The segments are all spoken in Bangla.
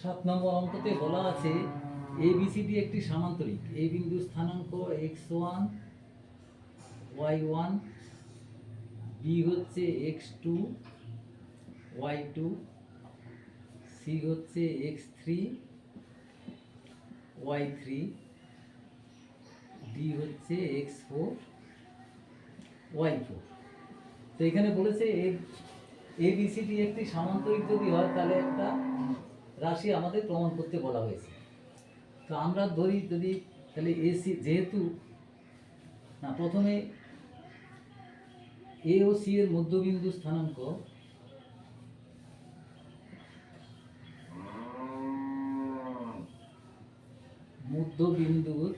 সাত নম্বর অঙ্কতে বলা আছে এ এবিসিডি একটি সামান্তরিক। এ বিন্দুর স্থানাঙ্ক x one y one B হচ্ছে x two y two C হচ্ছে x three y three D হচ্ছে এক্স ফোর ওয়াই ফোর তো এখানে বলেছে এ এবিসিডি একটি সামান্তরিক যদি হয়, তাহলে একটা রাশি আমাদের প্রমাণ করতে বলা হয়েছে। তো আমরা ধরি যদি তাহলে এসি যেহেতু, না, প্রথমে এ ও সি এর মধ্যবিন্দু স্থানাঙ্ক মধ্যবিন্দুর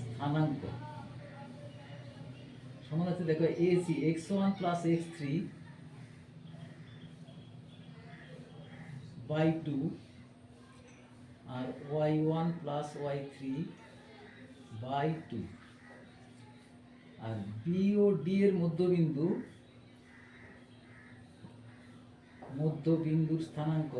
স্থানাঙ্ক। সমান আছে, দেখো, A C, x one plus x three by two R y one plus y three by two. R B ও ডি এর মধ্যবিন্দু মধ্যবিন্দুর স্থানাঙ্ক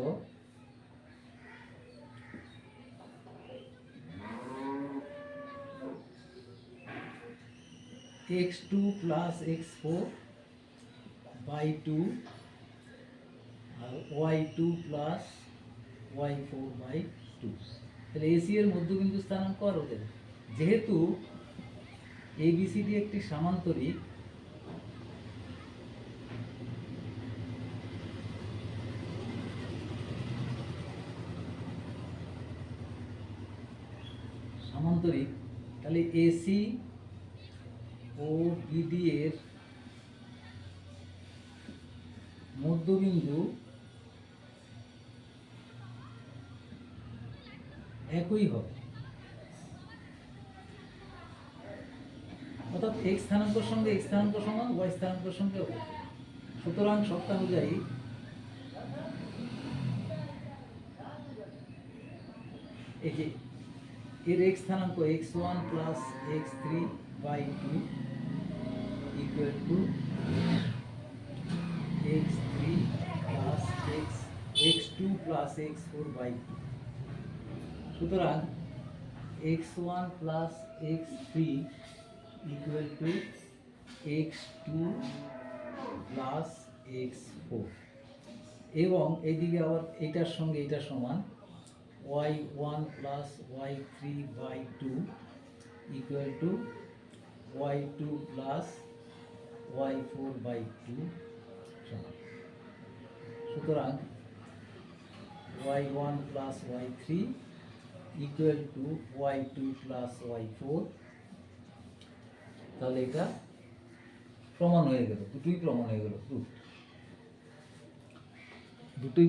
x two plus x four by two y two plus y four by two তাহলে এসি এর মধ্যবিন্দু স্থানাঙ্ক আর ওদের। যেহেতু এবিসিডি একটি সামান্তরিক সামান্তরিক, তাহলে এসি ও বিডি এর মধ্যবিন্দু একই হবে। অর্থাৎ এক্স স্থানাঙ্কর সঙ্গে এক্স স্থানাঙ্ক সমান ওয়াই স্থানাঙ্কর সঙ্গে সুতরাং সপ্তাহ অনুযায়ী এর এক্স স্থানাঙ্ক x one plus x three by two equal to x three plus x x two plus x four by two সুতরাং x one plus x three equal to x two plus x four এবং এইদিকে আবার এটার সঙ্গে এটা সমান y one plus y three by two equal to y two plus y four by two সমান। সুতরাং y one plus y three equal to y two plus y four তাহলে এটা প্রমাণ হয়ে গেল, দুটোই প্রমাণ হয়ে গেল দুটোই